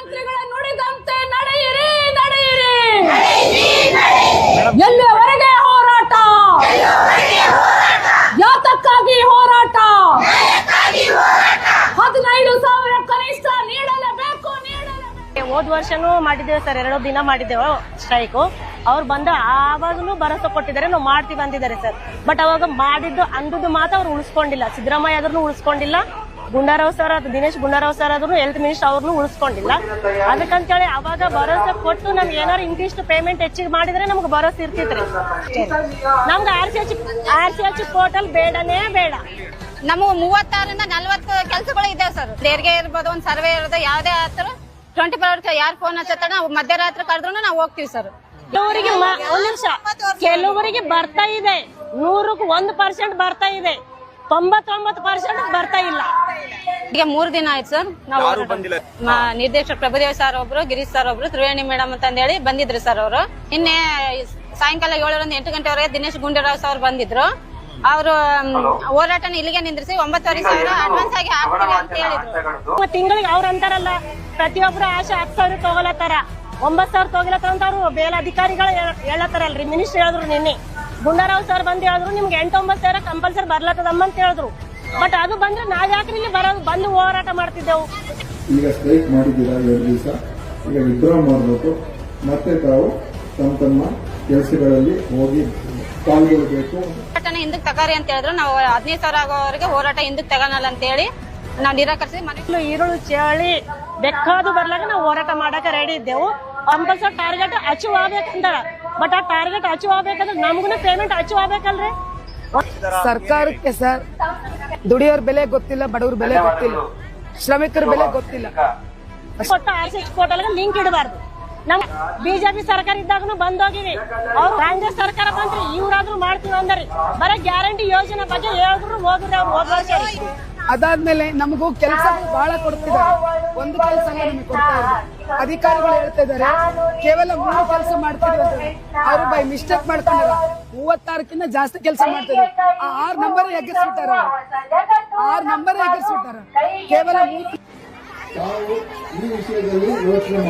ಮುಖ್ಯಮಂತ್ರಿಗಳ ನುಡಿದಂತೆ ನಡೆಯಿರಿ ನಡೆಯಿರಿ. ಎಲ್ಲಿಯವರೆಗೆ ಹೋರಾಟ? ಯಾತಕ್ಕಾಗಿ ಹೋರಾಟ? ಹದಿನೈದು ಸಾವಿರ ಕನಿಷ್ಠ ನೀಡಲೇಬೇಕು ನೀಡಲೇಬೇಕು. ಹೋದ್ ವರ್ಷನೂ ಮಾಡಿದ್ದೇವೆ ಸರ್ ಎರಡು ದಿನ ಮಾಡಿದ್ದೇವೆ ಸ್ಟ್ರೈಕು. ಅವ್ರು ಬಂದ ಆವಾಗಲೂ ಭರವಸೆ ಕೊಟ್ಟಿದ್ದಾರೆ ನಾವು ಮಾಡ್ತೀವಿ ಅಂದಿದ್ದಾರೆ ಸರ್. ಬಟ್ ಅವಾಗ ಮಾಡಿದ್ದು ಅಂದದ್ದು ಮಾತ್ರ ಅವ್ರು ಉಳಿಸ್ಕೊಂಡಿಲ್ಲ. ಸಿದ್ದರಾಮಯ್ಯ ಆದ್ರೂ ಉಳಿಸ್ಕೊಂಡಿಲ್ಲ. ಗುಂಡಾರಾವ್ ಸರ್ ಅದು ದಿನೇಶ್ ಗುಂಡಾರಾವ್ ಸರ್ ಆದ್ರೂ ಹೆಲ್ತ್ ಮಿನಿಸ್ಟರ್ ಅವ್ರನ್ನೂ ಉಳಿಸ್ಕೊಂಡಿಲ್ಲ. ಅದಕ್ಕಂತೇಳಿ ಅವಾಗ ಭರೋಸೆ ಕೊಟ್ಟು ನಮ್ಗೆ ಏನಾರು ಇಂತಿಷ್ಟು ಪೇಮೆಂಟ್ ಹೆಚ್ಚಿಗೆ ಮಾಡಿದ್ರೆ ನಮ್ಗೆ ಭರವಸೆ ಇರ್ತಿತ್ರಿ. ನಮ್ಗೆ R C H R C H portal ಬೇಡನೇ ಬೇಡ. ನಮಗೆ ಮೂವತ್ತಾರರಿಂದ ನಲ್ವತ್ತು ಕೆಲಸಗಳು ಇದಾವೆ ಸರ್. ದೇರ್ಗೆ ಇರ್ಬೋದು ಒಂದು ಸರ್ವೆ ಇರೋದು ಯಾವುದೇ ಆತರ ಟ್ವೆಂಟಿ ಫೋರ್ ಅವರ್ಸ್ ಯಾರು ಫೋನ್ ಹಚ್ಚತ್ತ ನಾವು ಮಧ್ಯರಾತ್ರಿ ಕರೆದ್ರು ನಾವು ಹೋಗ್ತೀವಿ ಸರ್. ಕೆಲವರಿಗೆ ಒಂದ್ ನಿಮಿಷ. ಕೆಲವರಿಗೆ ಬರ್ತಾ ಇದೆ. ನೂರಕ್ಕೆ ಒಂದು ಪರ್ಸೆಂಟ್ ಬರ್ತಾ ಇದೆ. ತೊಂಬತ್ತೊಂಬತ್ತು ಪರ್ಸೆಂಟ್ ಬರ್ತಾ ಇಲ್ಲ. ಈಗ ಮೂರು ದಿನ ಆಯ್ತು ಸರ್. ನಾವು ಮ- ನಿರ್ದೇಶಕ ಪ್ರಭುದೇವ್ ಸರ್ ಒಬ್ರು ಗಿರೀಶ್ ಸರ್ ಒಬ್ರು ತ್ರಿವೇಣಿ ಮೇಡಮ್ ಅಂತ ಹೇಳಿ ಬಂದಿದ್ರು ಸರ್ ಅವರು. ನಿನ್ನೆ ಸಾಯಂಕಾಲ ಏಳರಿಂದ ಎಂಟು ಗಂಟೆವರೆಗೆ ದಿನೇಶ್ ಗುಂಡೂರಾವ್ ಸರ್ ಬಂದಿದ್ರು. ಅವರು ಹೋರಾಟನ ಇಲ್ಲಿಗೆ ನಿಂದ್ರಿಸಿ ಒಂಬತ್ತುವರೆ ಸಾವಿರ ಅಡ್ವಾನ್ಸ್ ಆಗಿ ಹಾಕ್ತೀವಿ ಅಂತ ಹೇಳಿದ್ರು. ತಿಂಗಳಿಗೆ ಅವ್ರ ಅಂತಾರಲ್ಲ ಪ್ರತಿಯೊಬ್ಬರು ಆಶೆ ಹತ್ತು ಸಾವಿರ ತಗೊಳತ್ತಾರ. ಒಂಬತ್ತು ಸಾವಿರ ತಗೊಳತ್ತಾರ ಅಂತ ಅವರು ಬೇಲಾಧಿಕಾರಿಗಳು ಅಧಿಕಾರಿಗಳು ಹೇಳತ್ತಾರಲ್ರಿ ಮಿನಿಸ್ಟರ್ ಹೇಳಿದ್ರು ನಿನ್ನೆ. ಗುಂಡಾರಾವ್ ಸರ್ ಬಂದು ಹೇಳಿದ್ರು ನಿಮ್ಗೆ ಎಂಟೊಂಬತ್ತು ಸಾವಿರ ಕಂಪಲ್ಸರಿ ಬರ್ಲತ್ತದಮ್ಮ ಅಂತ ಹೇಳಿದ್ರು. ಬಟ್ ಅದು ಬಂದ್ರೆ ನಾವ್ ಯಾಕೆ ಇಲ್ಲಿ ಬರೋದು ಬಂದು ಹೋರಾಟ ಮಾಡ್ತಿದ್ದೆವು? ಈಗ ಸ್ಟ್ರೈಕ್ ಮಾಡಿದ್ದೀರಾ ಎರಡು ದಿವಸ? ಈಗ ವಿಡ್ರಾ ಮಾಡಬೇಕು. ಮತ್ತೆ ತಾವು ತಮ್ಮ ತಮ್ಮ ಕೆಲಸಗಳಲ್ಲಿ ಹೋಗಿ ಪಾಲ್ಗೊಳ್ಬೇಕು. ಹೋರಾಟನ ಹಿಂದಕ್ಕೆ ತಗಾರಿ ಅಂತ ಹೇಳಿದ್ರು. ನಾವು ಹದಿನೈದು ಸಾವಿರ ಆಗೋವರೆಗೆ ಹೋರಾಟ ಹಿಂದಕ್ಕೆ ತಗೋನಲ್ಲ ಅಂತ ಹೇಳಿ ನಾವು ನಿರಾಕರಿಸಿ ಮನೆ ಈರುಳ್ಳಿ ಚೇಳಿ ಚಳಿ ಬೆಕ್ಕಾದು ಬರ್ಲಾಗ ನಾವು ಹೋರಾಟ ಮಾಡಕ್ಕೆ ರೆಡಿ ಇದ್ದೆವು. ಕಂಪಲ್ಸರಿ ಟಾರ್ಗೆಟ್ ಅಚೀವ್ ಆಗ್ಬೇಕಂತಾರ ಬಟ್ ಆ ಟಾರ್ಗೆಟ್ ಅಚೀವ್ ಆಗ್ಬೇಕಂದ್ರೆ ನಮಗೂ ಪೇಮೆಂಟ್ ಅಚೀವ್ ಆಗ್ಬೇಕಲ್ರಿ? ಸರ್ಕಾರಕ್ಕೆ ಸರ್ ದುಡಿಯೋರ್ ಬೆಲೆ ಗೊತ್ತಿಲ್ಲ ಬಡವ್ರ ಬೆಲೆ ಗೊತ್ತಿಲ್ಲ ಶ್ರಮಿಕರ ಬೆಲೆ ಗೊತ್ತಿಲ್ಲ. ಕೊಟ್ಟ ಆರ್ ಸಿ ಪೋರ್ಟಲ್ ಲಿಂಕ್ ಇಡಬಾರ್ದು. ನಮ್ ಬಿಜೆಪಿ ಸರ್ಕಾರ ಇದ್ದಾಗನು ಬಂದೋಗಿವಿ. ಅವ್ರು ಕಾಂಗ್ರೆಸ್ ಸರ್ಕಾರ ಬಂದ್ರಿ ಇವ್ರಾದ್ರೂ ಮಾಡ್ತೀವಿ ಅಂದ್ರಿ. ಬರೀ ಗ್ಯಾರಂಟಿ ಯೋಜನೆ ಬಗ್ಗೆ ಹೇಳಿದ್ರು ಹೋಗಿದ್ರೆ ಅವ್ರು ವರ್ಷ ಅದಾದ್ಮೇಲೆ ನಮಗೂ ಕೆಲಸ ಬಹಳ ಕೊಡ್ತಿದ್ದಾರೆ. ಒಂದು ಕೆಲಸ ನಮಗೆ ಕೊಡ್ತಾ ಇದ್ದಾರೆ ಅಧಿಕಾರಿಗಳು ಹೇಳ್ತಾ ಇದ್ದಾರೆ, ಕೇವಲ ಮೂರು ಕೆಲಸ ಮಾಡ್ತಿದ್ರು ಅವರು ಬೈ ಮಿಸ್ಟೇಕ್ ಮಾಡ್ಕೊಂಡಾರ ಮೂವತ್ತಾರಕ್ಕಿಂತ ಜಾಸ್ತಿ ಕೆಲಸ ಮಾಡ್ತಿದ್ರು. ಆ ಆರ್ ನಂಬರ್ ಎಗ್ಗಿಸ್ಬಿಟ್ಟಾರ ಆರ್ ನಂಬರ್ ಎಗ್ಗಿಸ್ಬಿಟ್ಟಾರ ಕೇವಲ ಯೋಚನೆ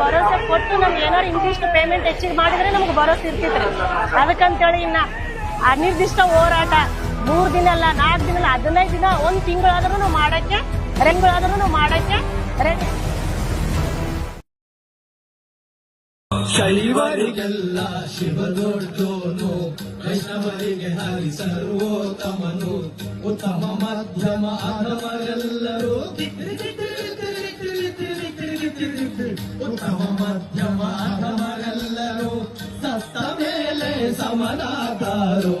ಭರೋಸೆ ಕೊಟ್ಟು ನಮ್ಗೆ ಏನಾರು ಇಂತಿಷ್ಟು ಪೇಮೆಂಟ್ ಹೆಚ್ಚಿಗೆ ಮಾಡಿದ್ರೆ ನಮ್ಗೆ ಭರೋಸೆ ಇರ್ತಿತ್ತು. ಅದಕ್ಕಂತೇಳಿ ಇನ್ನ ಅನಿರ್ದಿಷ್ಟ ಹೋರಾಟ ಮೂರು ದಿನ ಅಲ್ಲ, ನಾಲ್ಕು ದಿನ ಅಲ್ಲ, ಹದಿನೈದು ದಿನ, ಒಂದ್ ತಿಂಗಳಾದ್ರೂ ಮಾಡಕ್ಕೆ ರೆಂಗಳಾದ್ರೂ ಮಾಡಕ್ಕೆ ರೆಡಿ ಶೈವರಿಗೆಲ್ಲ ಶಿವದೊಡ್ಡೋನು ವೈಷ್ಣವರಿಗೆ ಹರಿ ಸರ್ವೋತ್ತಮನು, ಉತ್ತಮ ಮಧ್ಯಮ ಅಧಮರೆಲ್ಲರೂ ಉತ್ತಮ ಮಧ್ಯಮ ಅಧಮರೆಲ್ಲರೂ ಸಮನಾದಾರೋ